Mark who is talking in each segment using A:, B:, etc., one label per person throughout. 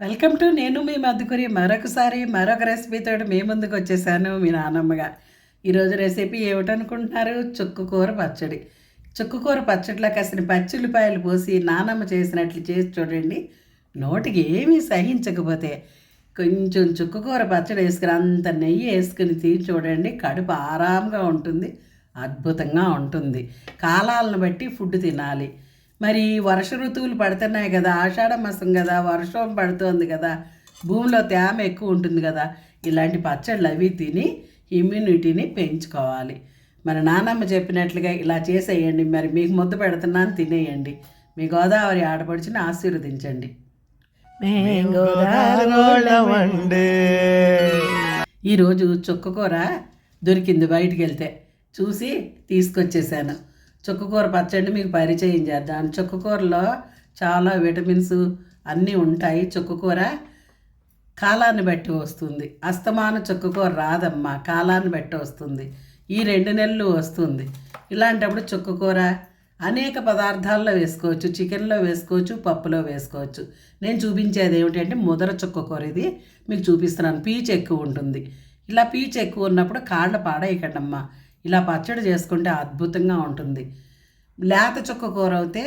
A: Welcome to నేను మీ మద్దుకురి మరొకసారి మరొక రెసిపీతో మీ ముందుకు వచ్చేసాను మీ నాన్నమ్మగా ఈరోజు రెసిపీ ఏమిటనుకుంటున్నారు? చుక్కు కూర పచ్చడి. చుక్కు కూర పచ్చడిలో కాసిన పచ్చిల్లిపాయలు పోసి నానమ్మ చేసినట్లు చేసి చూడండి. నోటికి ఏమీ సహించకపోతే కొంచెం చుక్కు కూర పచ్చడి వేసుకుని అంత నెయ్యి వేసుకుని తీసి చూడండి. కడుపు ఆరాంగా ఉంటుంది అద్భుతంగా ఉంటుంది. కాలాలను బట్టి ఫుడ్ తినాలి. మరి వర్ష ఋతువులు పడుతున్నాయి కదా ఆషాఢ మాసం కదా వర్షం పడుతోంది కదా భూమిలో తేమ ఎక్కువ ఉంటుంది కదా ఇలాంటి పచ్చళ్ళు అవి తిని ఇమ్యూనిటీని పెంచుకోవాలి. మరి నానమ్మ చెప్పినట్లుగా ఇలా చేసేయండి మరి మీకు ముద్ద పెడుతున్నాను తినేయండి. మీ గోదావరి ఆడపడిచిని ఆశీర్వదించండి. ఈరోజు చుక్కకూర దొరికింది బయటికి వెళ్తే చూసి తీసుకొచ్చేసాను. చుక్కకూర పచ్చడి మీకు పరిచయం చేద్దాం చుక్కకూరలో చాలా విటమిన్స్ అన్నీ ఉంటాయి. చుక్కకూర కాలాన్ని బట్టి వస్తుంది. అస్తమాన చుక్కకూర రాదమ్మా కాలాన్ని బట్టి వస్తుంది. ఈ రెండు నెలలు వస్తుంది. ఇలాంటప్పుడు చుక్కకూర అనేక పదార్థాల్లో వేసుకోవచ్చు. చికెన్లో వేసుకోవచ్చు పప్పులో వేసుకోవచ్చు. నేను చూపించేది ఏమిటంటే ముదర చుక్కకూర ఇది. మీకు చూపిస్తున్నాను. పీచు ఎక్కువ ఉంటుంది. ఇలా పీచు ఎక్కువ ఉన్నప్పుడు కాళ్ళ పాడేయకండమ్మా. ఇలా పచ్చడి చేసుకుంటే అద్భుతంగా ఉంటుంది. లేత చుక్క కూర అయితే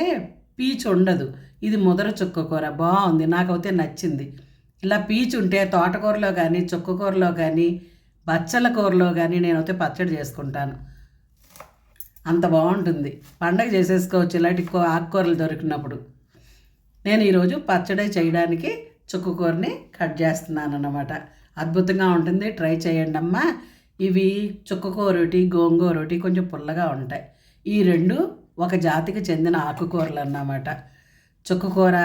A: పీచు ఉండదు. ఇది ముదర చుక్క కూర. బాగుంది. నాకైతే నచ్చింది. ఇలా పీచు ఉంటే తోటకూరలో కానీ చుక్కకూరలో కానీ బచ్చల కూరలో కానీ నేనైతే పచ్చడి చేసుకుంటాను. అంత బాగుంటుంది. పండగ చేసేసుకోవచ్చు ఇలాంటి ఆకుకూరలు దొరికినప్పుడు. నేను ఈరోజు పచ్చడి చేయడానికి చుక్కకూరని కట్ చేస్తున్నాను అన్నమాట అద్భుతంగా ఉంటుంది. ట్రై చేయండి అమ్మా ఇవి చుక్కకూరటి గోంగూరటి కొంచెం పుల్లగా ఉంటాయి. ఈ రెండు ఒక జాతికి చెందిన ఆకుకూరలు అన్నమాట. చుక్కకూర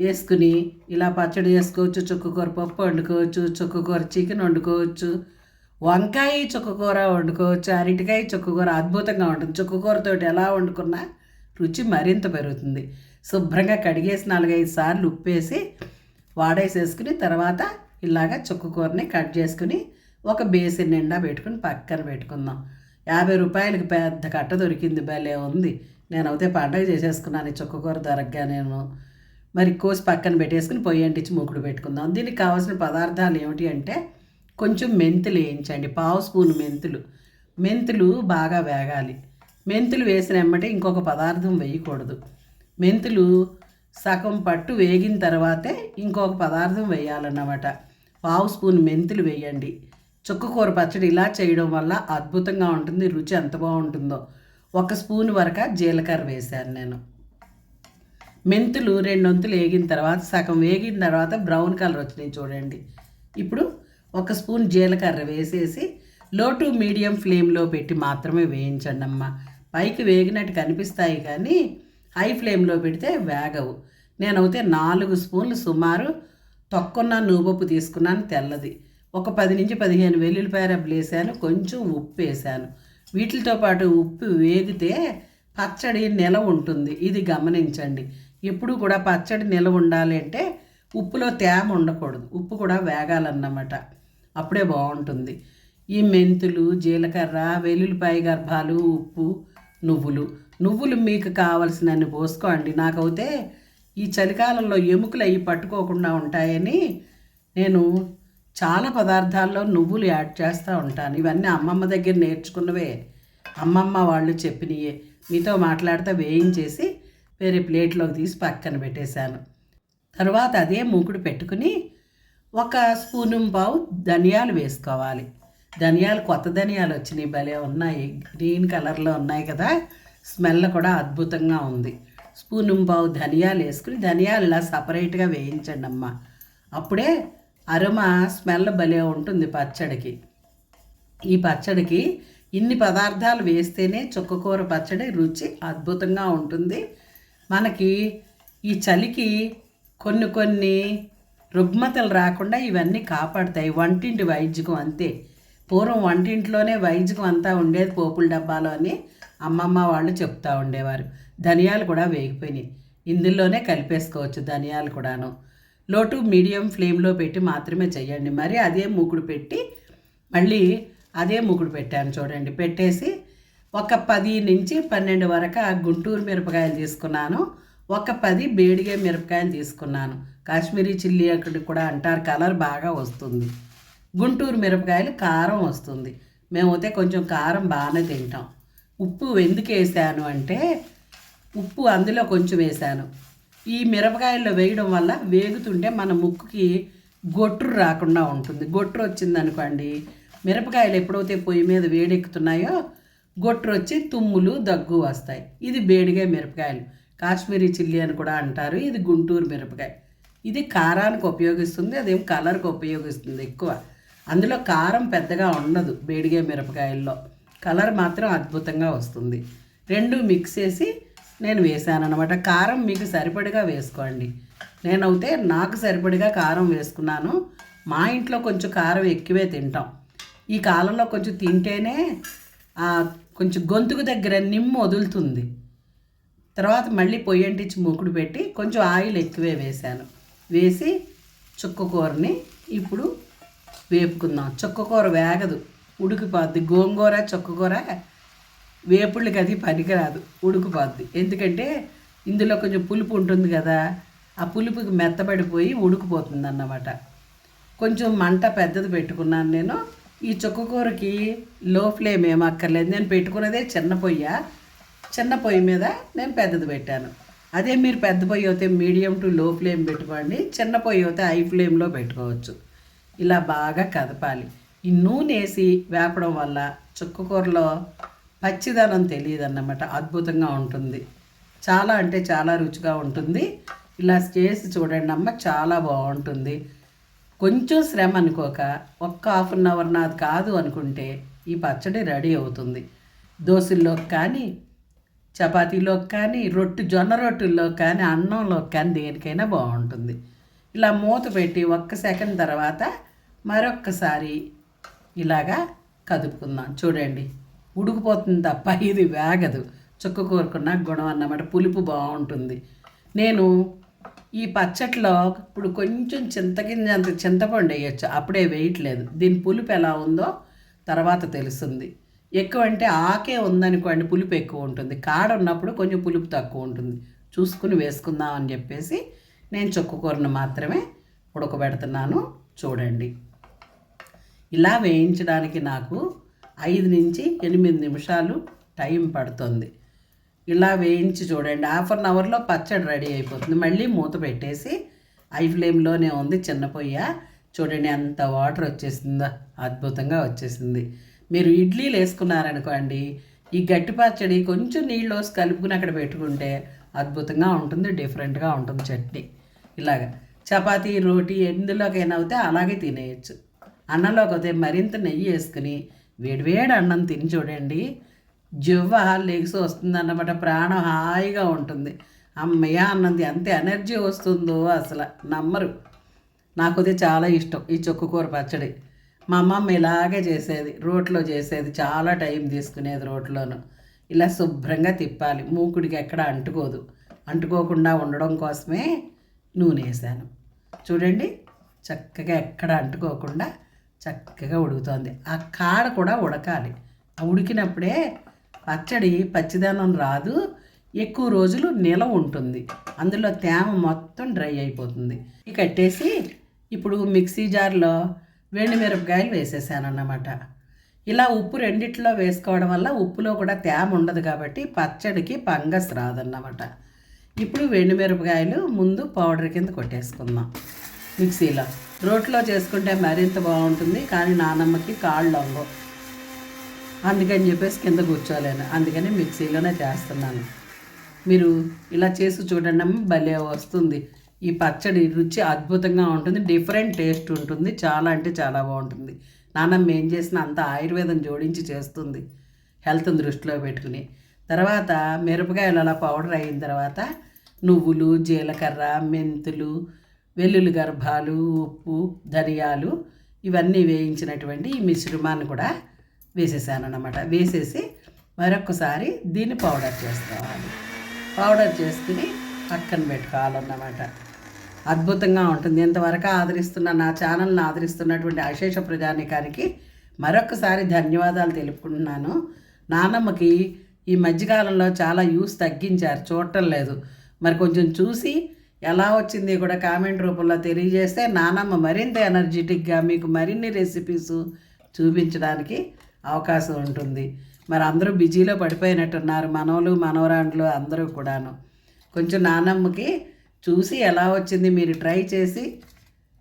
A: వేసుకుని ఇలా పచ్చడి చేసుకోవచ్చు చుక్కకూర పప్పు వండుకోవచ్చు చుక్కకూర చికెన్ వండుకోవచ్చు వంకాయ చుక్కకూర వండుకోవచ్చు అరటికాయ చుక్కకూర అద్భుతంగా ఉంటుంది. చుక్కకూరతోటి ఎలా వండుకున్నా రుచి మరింత పెరుగుతుంది. శుభ్రంగా కడిగేసి నాలుగైదు సార్లు ఉప్పేసి వాడేసేసుకుని తర్వాత ఇలాగ చుక్కకూరని కట్ చేసుకుని ఒక బేసిన్ నిండా పెట్టుకుని పక్కన పెట్టుకుందాం. యాభై రూపాయలకి పెద్ద కట్ట దొరికింది భలే ఉంది. నేను అయితే పండగ చేసేసుకున్నాను చుక్కకూర దొరకగా నేను. మరి కోసి పక్కన పెట్టేసుకుని పొయ్యి అంటించి మూకుడు పెట్టుకుందాం. దీనికి కావాల్సిన పదార్థాలు ఏమిటి అంటే కొంచెం మెంతులు వేయించండి. పావు స్పూన్ మెంతులు. మెంతులు బాగా వేగాలి. మెంతులు వేసిన వెంబటే ఇంకొక పదార్థం వేయకూడదు. మెంతులు సగం పట్టు వేగిన తర్వాతే ఇంకొక పదార్థం వేయాలన్నమాట. పావు స్పూన్ మెంతులు వేయండి. చుక్కకూర పచ్చడి ఇలా చేయడం వల్ల అద్భుతంగా ఉంటుంది రుచి ఎంత బాగుంటుందో. ఒక స్పూన్ వరకు జీలకర్ర వేశాను నేను. మెంతులు రెండు వంతులు వేగిన తర్వాత సగం వేగిన తర్వాత బ్రౌన్ కలర్ వచ్చినాయి చూడండి. ఇప్పుడు ఒక స్పూన్ జీలకర్ర వేసేసి లో టు మీడియం ఫ్లేమ్లో పెట్టి మాత్రమే వేయించండి అమ్మ. పైకి వేగినట్టు కనిపిస్తాయి కానీ హై ఫ్లేమ్లో పెడితే వేగవు. నేనైతే నాలుగు స్పూన్లు సుమారు తొక్కున్న నూపప్పు తీసుకున్నాను తెల్లది. ఒక పది నుంచి పదిహేను వెల్లుల్లిపాయ రబ్బలు వేసాను కొంచెం ఉప్పు వేసాను. వీటితో పాటు ఉప్పు వేగితే పచ్చడి నిల ఉంటుంది ఇది గమనించండి. ఎప్పుడు కూడా పచ్చడి నిలవ ఉండాలి అంటే ఉప్పులో తేమ ఉండకూడదు ఉప్పు కూడా వేగాలన్నమాట. అప్పుడే బాగుంటుంది. ఈ మెంతులు జీలకర్ర వెల్లుల్లిపాయ గర్భాలు ఉప్పు నువ్వులు. నువ్వులు మీకు కావలసినన్ని పోసుకోండి. నాకైతే ఈ చలికాలంలో ఎముకలు అవి పట్టుకోకుండా ఉంటాయని నేను చాలా పదార్థాల్లో నువ్వులు యాడ్ చేస్తూ ఉంటాను. ఇవన్నీ అమ్మమ్మ దగ్గర నేర్చుకున్నవే. అమ్మమ్మ వాళ్ళు చెప్పినయే. మీతో మాట్లాడితే వేయించేసి వేరే ప్లేట్లోకి తీసి పక్కన పెట్టేశాను. తర్వాత అదే మూకుడు పెట్టుకుని ఒక స్పూను పావు ధనియాలు వేసుకోవాలి. ధనియాలు కొత్త ధనియాలు వచ్చినాయి. భలే ఉన్నాయి. గ్రీన్ కలర్లో ఉన్నాయి కదా. స్మెల్ కూడా అద్భుతంగా ఉంది. స్పూను పావు ధనియాలు వేసుకుని ధనియాలు ఇలా సపరేట్గా వేయించండి అమ్మ అప్పుడే అరుమ స్మెల్ భలే ఉంటుంది పచ్చడికి. ఈ పచ్చడికి ఇన్ని పదార్థాలు వేస్తేనే చుక్కకూర పచ్చడి రుచి అద్భుతంగా ఉంటుంది. మనకి ఈ చలికి కొన్ని కొన్ని రుగ్మతలు రాకుండా ఇవన్నీ కాపాడుతాయి. వంటింటి వైద్యకం అంతే. పూర్వం వంటింట్లోనే వైద్యకం అంతా ఉండేది పోపుల డబ్బాలో అని అమ్మమ్మ వాళ్ళు చెప్తా ఉండేవారు. ధనియాలు కూడా వేగిపోయినాయి. ఇందులోనే కలిపేసుకోవచ్చు ధనియాలు కూడాను. లోటు మీడియం ఫ్లేమ్లో పెట్టి మాత్రమే చేయండి. మరి అదే మూకుడు పెట్టి మళ్ళీ అదే మూకుడు పెట్టాను చూడండి. పెట్టేసి ఒక పది నుంచి పన్నెండు వరకు ఆ గుంటూరు మిరపకాయలు తీసుకున్నాను. ఒక పది బేడిగే మిరపకాయలు తీసుకున్నాను. కాశ్మీరీ చిల్లీ అక్కడ కూడా అంటారు కలర్ బాగా వస్తుంది. గుంటూరు మిరపకాయలు కారం వస్తుంది. మేమైతే కొంచెం కారం బాగానే తింటాం. ఉప్పు ఎందుకు వేసాను అంటే ఉప్పు అందులో కొంచెం వేసాను. ఈ మిరపకాయల్లో వేయడం వల్ల వేగుతుంటే మన ముక్కుకి గొట్టు రాకుండా ఉంటుంది. గొట్టు వచ్చిందనుకోండి మిరపకాయలు ఎప్పుడైతే పొయ్యి మీద వేడెక్కుతున్నాయో గొట్టు వచ్చి తుమ్ములు దగ్గు వస్తాయి. ఇది బేడిగా మిరపకాయలు. కాశ్మీరీ చిల్లీ అని కూడా అంటారు. ఇది గుంటూరు మిరపకాయ. ఇది కారానికి ఉపయోగిస్తుంది అదేం కలర్కి ఉపయోగిస్తుంది ఎక్కువ. అందులో కారం పెద్దగా ఉండదు బేడిగే మిరపకాయల్లో. కలర్ మాత్రం అద్భుతంగా వస్తుంది. రెండు మిక్స్ చేసి నేను వేసాను అనమాట కారం మీకు సరిపడిగా వేసుకోండి. నేనైతే నాకు సరిపడిగా కారం వేసుకున్నాను. మా ఇంట్లో కొంచెం కారం ఎక్కువే తింటాం. ఈ కాలంలో కొంచెం తింటేనే కొంచెం గొంతుకు దగ్గర నిమ్ము వదులుతుంది. తర్వాత మళ్ళీ పొయ్యి అంటించి మూకుడు పెట్టి కొంచెం ఆయిల్ ఎక్కువే వేశాను. వేసి చుక్కకూరని ఇప్పుడు వేపుకుందాం. చుక్కకూర వేగదు. ఉడికిపోద్ది. గోంగూర చుక్కకూర వేపుళ్ళకి అది పనికిరాదు ఉడుకుపోద్ది. ఎందుకంటే ఇందులో కొంచెం పులుపు ఉంటుంది కదా ఆ పులుపుకి మెత్తబడిపోయి ఉడికిపోతుంది అన్నమాట కొంచెం మంట పెద్దది పెట్టుకున్నాను నేను. ఈ చుక్కకూరకి లో ఫ్లేమ్ ఏమక్కర్లేదు అక్కర్లేదు. నేను పెట్టుకున్నదే చిన్న పొయ్య. చిన్న పొయ్యి మీద నేను పెద్దది పెట్టాను. అదే మీరు పెద్ద పొయ్యి అయితే మీడియం టు లో ఫ్లేమ్ పెట్టుకోండి. చిన్న పొయ్యి అయితే హై ఫ్లేమ్లో పెట్టుకోవచ్చు. ఇలా బాగా కదపాలి. ఈ నూనె వేసి వేపడం వల్ల చుక్కకూరలో పచ్చిదనం తెలియదు అన్నమాట అద్భుతంగా ఉంటుంది. చాలా అంటే చాలా రుచిగా ఉంటుంది. ఇలా చేసి చూడండి అమ్మ చాలా బాగుంటుంది. కొంచెం శ్రమ అనుకోక ఒక్క హాఫ్ అన్ అవర్ నాది కాదు అనుకుంటే ఈ పచ్చడి రెడీ అవుతుంది. దోశల్లోకి కానీ చపాతీలోకి కానీ రొట్టు జొన్న రొట్టెల్లో కానీ అన్నంలో కానీ దేనికైనా బాగుంటుంది. ఇలా మూత పెట్టి ఒక్క సెకండ్ తర్వాత మరొక్కసారి ఇలాగా కదుపుకుందాం. చూడండి. ఉడికిపోతుంది తప్ప ఇది వేగదు. చుక్క కోరుకున్న గుణం అన్నమాట. పులుపు బాగుంటుంది. నేను ఈ పచ్చట్లో ఇప్పుడు కొంచెం చింతగింజ అంత చింతపండు వేయచ్చు. అప్పుడే వేయట్లేదు. దీని పులుపు ఎలా ఉందో తర్వాత తెలుస్తుంది. ఎక్కువ అంటే ఆకే ఉందనుకోండి పులుపు ఎక్కువ ఉంటుంది. కాడ ఉన్నప్పుడు కొంచెం పులుపు తక్కువ ఉంటుంది. చూసుకుని వేసుకుందాం అని చెప్పేసి నేను చుక్కకూరను మాత్రమే ఉడకబెడుతున్నాను. చూడండి. ఇలా వేయించడానికి నాకు ఐదు నుంచి ఎనిమిది నిమిషాలు టైం పడుతుంది. ఇలా వేయించి చూడండి. హాఫ్ అన్ అవర్లో పచ్చడి రెడీ అయిపోతుంది. మళ్ళీ మూత పెట్టేసి ఐ ఫ్లేమ్లోనే ఉంది చిన్న పొయ్య. చూడండి ఎంత వాటర్ వచ్చేసిందో అద్భుతంగా వచ్చేసింది. మీరు ఇడ్లీలు వేసుకున్నారనుకోండి ఈ గట్టి పచ్చడి కొంచెం నీళ్ళు వేసి కలుపుకుని అక్కడ పెట్టుకుంటే అద్భుతంగా ఉంటుంది డిఫరెంట్గా ఉంటుంది చట్నీ. ఇలాగ చపాతీ రోటీ ఎందులోకైనా అవుతే అలాగే తినేయచ్చు. అన్నంలోకి అయితే మరింత నెయ్యి వేసుకుని వేడివేడి అన్నం తిని చూడండి. జువ్వ లెగ్స్ వస్తుంది అన్నమాట ప్రాణం హాయిగా ఉంటుంది. అమ్మయ్య అన్నది ఎంత ఎనర్జీ వస్తుందో అసలు నమ్మరు. నాకు అది చాలా ఇష్టం ఈ చొక్కుకూర పచ్చడి. మా అమ్మమ్మ ఇలాగే చేసేది. రోట్లో చేసేది. చాలా టైం తీసుకునేది రోట్లోను. ఇలా శుభ్రంగా తిప్పాలి. మూకుడికి ఎక్కడ అంటుకోదు. అంటుకోకుండా ఉండడం కోసమే నూనె వేసాను. చూడండి. చక్కగా ఎక్కడ అంటుకోకుండా చక్కగా ఉడుకుతోంది. ఆ కాడ కూడా ఉడకాలి. ఆ ఉడికినప్పుడే పచ్చడి పచ్చిదనం రాదు. ఎక్కువ రోజులు నిలవ ఉంటుంది. అందులో తేమ మొత్తం డ్రై అయిపోతుంది. ఇక కట్టేసి ఇప్పుడు మిక్సీ జార్లో వెండి మిరపకాయలు వేసేసాను అన్నమాట ఇలా ఉప్పు రెండిట్లో వేసుకోవడం వల్ల ఉప్పులో కూడా తేమ ఉండదు కాబట్టి పచ్చడికి ఫంగస్ రాదన్నమాట. ఇప్పుడు వెండి మిరపకాయలు ముందు పౌడర్ కింద కొట్టేసుకుందాం. మిక్సీలో. రోట్లో చేసుకుంటే మరింత బాగుంటుంది కానీ నానమ్మకి కాళ్ళు లొంగవు. అందుకని చెప్పేసి కింద కూర్చోలేను. అందుకని మిక్సీలోనే చేస్తున్నాను. మీరు ఇలా చేసి చూడండి భలే వస్తుంది. ఈ పచ్చడి రుచి అద్భుతంగా ఉంటుంది డిఫరెంట్ టేస్ట్ ఉంటుంది చాలా అంటే చాలా బాగుంటుంది. నానమ్మ ఏం చేసిన అంత ఆయుర్వేదం జోడించి చేస్తుంది హెల్త్ దృష్టిలో పెట్టుకుని. తర్వాత మిరపకాయలు అలా పౌడర్ అయిన తర్వాత నువ్వులు జీలకర్ర మెంతులు వెల్లుల్లి గర్భాలు ఉప్పు ధనియాలు ఇవన్నీ వేయించినటువంటి ఈ మిశ్రమాన్ని కూడా వేసేసాను అనమాట వేసేసి మరొకసారి దీన్ని పౌడర్ చేసుకోవాలి. పౌడర్ చేసుకుని పక్కన పెట్టుకోవాలన్నమాట. అద్భుతంగా ఉంటుంది. ఇంతవరకు ఆదరిస్తున్న నా ఛానల్ని ఆదరిస్తున్నటువంటి అశేష ప్రజానికానికి మరొకసారి ధన్యవాదాలు తెలుపుకుంటున్నాను. నానమ్మకి ఈ మధ్యకాలంలో చాలా యూస్ తగ్గించారు. చూడటం లేదు. మరి కొంచెం చూసి ఎలా వచ్చింది కూడా కామెంట్ రూపంలో తెలియజేస్తే నానమ్మ మరింత ఎనర్జెటిక్గా మీకు మరిన్ని రెసిపీస్ చూపించడానికి అవకాశం ఉంటుంది. మరి అందరూ బిజీలో పడిపోయినట్టున్నారు మనవలు మనవరాండ్లు అందరూ కూడాను. కొంచెం నానమ్మకి చూసి ఎలా వచ్చింది మీరు ట్రై చేసి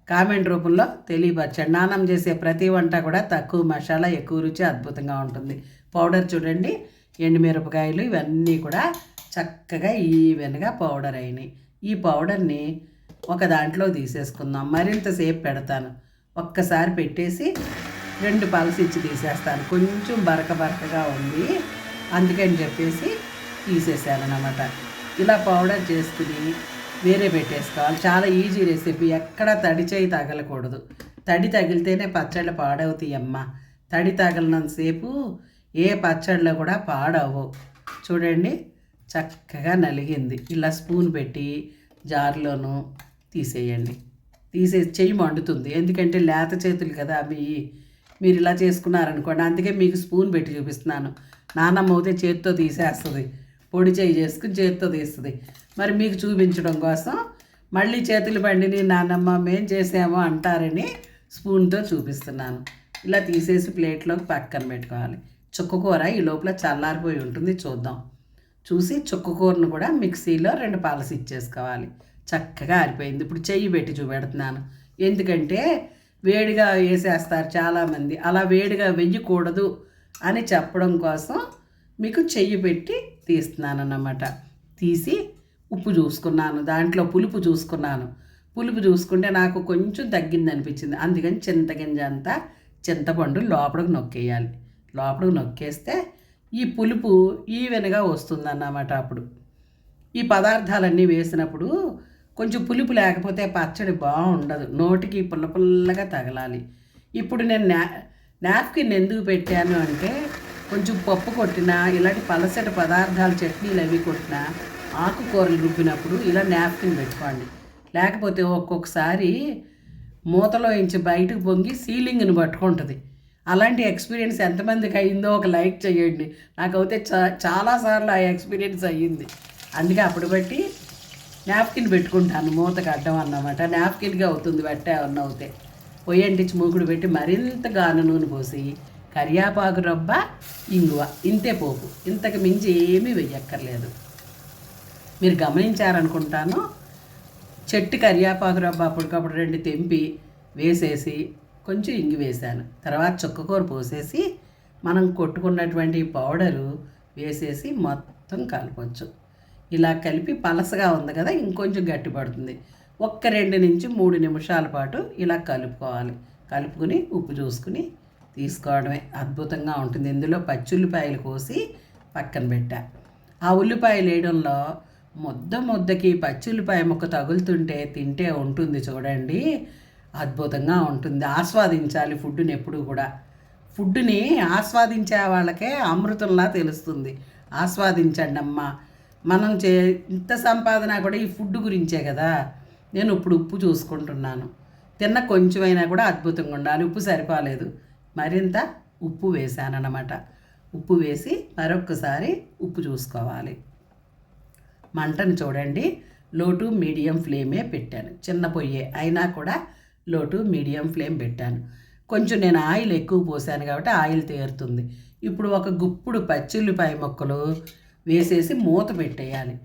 A: కామెంట్ రూపంలో తెలియపరచండి. నానం చేసే ప్రతి వంట కూడా తక్కువ మసాలా ఎక్కువ రుచి అద్భుతంగా ఉంటుంది. పౌడర్ చూడండి ఎండుమిరపకాయలు ఇవన్నీ కూడా చక్కగా ఈవెన్గా పౌడర్ అయినాయి. ఈ పౌడర్ని ఒక దాంట్లో తీసేసుకుందాం. మరింతసేపు పెడతాను. ఒక్కసారి పెట్టేసి రెండు పల్స్ ఇచ్చి తీసేస్తాను. కొంచెం బరక బరకగా ఉంది. అందుకని చెప్పేసి తీసేసాను అనమాట ఇలా పౌడర్ చేసుకుని వేరే పెట్టేసుకోవాలి. చాలా ఈజీ రెసిపీ. ఎక్కడ తడి చేయి తగలకూడదు. తడి తగిలితేనే పచ్చళ్ళు పాడవుతాయి అమ్మ. తడి తగిలినంతసేపు ఏ పచ్చళ్ళు కూడా పాడవు. చూడండి. చక్కగా నలిగింది. ఇలా స్పూన్ పెట్టి జార్లోనూ తీసేయండి. తీసే చెయ్యి మండుతుంది. ఎందుకంటే లేత చేతులు కదా అవి. మీరు ఇలా చేసుకున్నారనుకోండి. అందుకే మీకు స్పూన్ పెట్టి చూపిస్తున్నాను. నానమ్మ అయితే చేతితో తీసేస్తుంది. పొడి చేయి చేసుకుని చేతితో తీస్తుంది. మరి మీకు చూపించడం కోసం మళ్ళీ చేతులు బండిని నానమ్మ మేం చేసామో అంటారని స్పూన్తో చూపిస్తున్నాను. ఇలా తీసేసి ప్లేట్లోకి పక్కన పెట్టుకోవాలి. చుక్కకూర ఈ లోపల చల్లారిపోయి ఉంటుంది. చూద్దాం. చూసి చుక్కకూరను కూడా మిక్సీలో రెండు పాలసీ ఇచ్చేసుకోవాలి. చక్కగా ఆరిపోయింది. ఇప్పుడు చెయ్యి పెట్టి చూపెడుతున్నాను. ఎందుకంటే వేడిగా వేసేస్తారు చాలామంది. అలా వేడిగా వెయ్యకూడదు అని చెప్పడం కోసం మీకు చెయ్యి పెట్టి తీస్తున్నాను అన్నమాట తీసి ఉప్పు చూసుకున్నాను. దాంట్లో పులుపు చూసుకున్నాను. పులుపు చూసుకుంటే నాకు కొంచెం తగ్గింది అనిపించింది. అందుకని చింతగింజ అంతా చింతపండు లోపలికి నొక్కేయాలి. లోపలికి నొక్కేస్తే ఈ పులుపు ఈవెన్గా వస్తుందన్నమాట అప్పుడు. ఈ పదార్థాలన్నీ వేసినప్పుడు కొంచెం పులుపు లేకపోతే పచ్చడి బాగుండదు. నోటికి పుల్ల పుల్లగా తగలాలి. ఇప్పుడు నేను నా నాప్కిన్ ఎందుకు పెట్టాను అంటే కొంచెం పప్పు కొట్టినా ఇలాంటి పలసటి పదార్థాలు చట్నీలు అవి కొట్టినా ఆకుకూరలు రుబ్బినప్పుడు ఇలా నాప్కిన్ పెట్టుకోండి. లేకపోతే ఒక్కొక్కసారి మూతలో ఇంచి బయటకు పొంగి సీలింగ్ని పట్టుకుంటుంది. అలాంటి ఎక్స్పీరియన్స్ ఎంతమందికి అయ్యిందో ఒక లైక్ చేయండి. నాకైతే చా చాలాసార్లు ఆ ఎక్స్పీరియన్స్ అయ్యింది. అందుకే అప్పుడు బట్టి నాప్కిన్ పెట్టుకుంటాను మూతకు అడ్డం అన్నమాట. నాప్కిన్గా అవుతుంది బట్టే అన్న అవుతే. పొయ్యి అంటించి మూకుడు పెట్టి మరింత గాను నూనె పోసి కరియాపాకు రబ్బ ఇంగువ. ఇంతే పోపు. ఇంతకు మించి ఏమీ వెయ్యక్కర్లేదు. మీరు గమనించారనుకుంటాను చెట్టు కరియాపాకు రబ్బ అప్పటికప్పుడు రెండు తెంపి వేసేసి కొంచెం ఇంగి వేసాను తర్వాత చుక్కకూర పోసేసి మనం కొట్టుకున్నటువంటి పౌడరు వేసేసి మొత్తం కలపచ్చు. ఇలా కలిపి పలసగా ఉంది కదా ఇంకొంచెం గట్టి పడుతుంది. ఒక్క రెండు నుంచి మూడు నిమిషాల పాటు ఇలా కలుపుకోవాలి. కలుపుకుని ఉప్పు చూసుకుని తీసుకోవడమే. అద్భుతంగా ఉంటుంది. ఇందులో పచ్చుల్లిపాయలు కోసి పక్కన పెట్టా. ఆ ఉల్లిపాయలు వేయడంలో ముద్ద ముద్దకి పచ్చుల్లిపాయ ముక్క తగులుతుంటే తింటే ఉంటుంది చూడండి. అద్భుతంగా ఉంటుంది. ఆస్వాదించాలి ఫుడ్ని ఎప్పుడు కూడా. ఫుడ్ని ఆస్వాదించే వాళ్ళకే అమృతంలా తెలుస్తుంది. ఆస్వాదించండి అమ్మ. మనం చే ఇంత సంపాదన కూడా ఈ ఫుడ్ గురించే కదా. నేను ఇప్పుడు ఉప్పు చూసుకుంటున్నాను. తిన్న కొంచెమైనా కూడా అద్భుతంగా ఉండాలి. ఉప్పు సరిపోలేదు. మరింత ఉప్పు వేసానన్నమాట ఉప్పు వేసి మరొకసారి ఉప్పు చూసుకోవాలి. మంటను చూడండి. లో టు మీడియం ఫ్లేమే పెట్టాను. చిన్న పొయ్యే. అయినా కూడా లోటు మీడియం ఫ్లేమ్ పెట్టాను. కొంచెం నేను ఆయిల్ ఎక్కువ పోసాను కాబట్టి ఆయిల్ తేరుతుంది. ఇప్పుడు ఒక గుప్పుడు పచ్చిల్లిపాయ మొక్కలు వేసేసి మూత పెట్టేయాలి.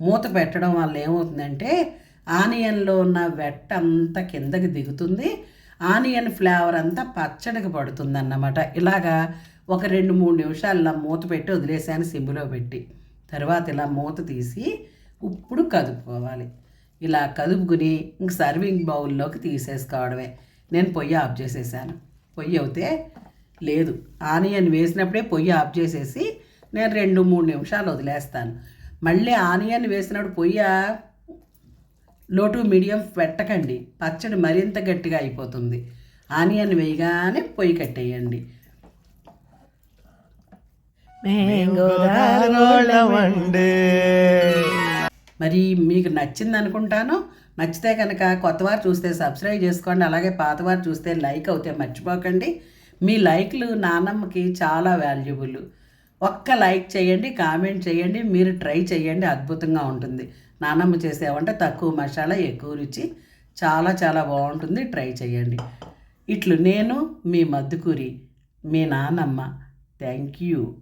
A: మూత పెట్టడం వల్ల ఏమవుతుందంటే ఆనియన్లో ఉన్న వెట్ట అంతా కిందకి దిగుతుంది. ఆనియన్ ఫ్లేవర్ అంతా పచ్చడికి పడుతుందన్నమాట. ఇలాగా ఒక రెండు మూడు నిమిషాలు మూత పెట్టి వదిలేసాను సిమ్లో పెట్టి. తర్వాత ఇలా మూత తీసి ఇప్పుడు కదుపుకోవాలి. ఇలా కదుపుకుని ఇంక సర్వింగ్ బౌల్లోకి తీసేసుకోవడమే. నేను పొయ్యి ఆఫ్ చేసేసాను. పొయ్యి అవుతే లేదు. ఆనియన్ వేసినప్పుడే పొయ్యి ఆఫ్ చేసేసి నేను రెండు మూడు నిమిషాలు వదిలేస్తాను. మళ్ళీ ఆనియన్ వేసినప్పుడు పొయ్యి లో టు మీడియం పెట్టకండి. పచ్చడి మరింత గట్టిగా అయిపోతుంది. ఆనియన్ వేయగానే పొయ్యి కట్టేయండి. మరి మీకు నచ్చింది అనుకుంటాను నచ్చితే కనుక కొత్తవారు చూస్తే సబ్స్క్రైబ్ చేసుకోండి. అలాగే పాతవారు చూస్తే లైక్ అవుతే మర్చిపోకండి. మీ లైక్లు నానమ్మకి చాలా వాల్యుబుల్. ఒక్క లైక్ చేయండి కామెంట్ చేయండి మీరు ట్రై చేయండి. అద్భుతంగా ఉంటుంది. నానమ్మ చేసే వంట తక్కువ మసాలా ఎక్కువ రుచి. చాలా చాలా బాగుంటుంది. ట్రై చేయండి. ఇట్లు నేను మీ మద్దుకూరి మీ నానమ్మ. Thank you.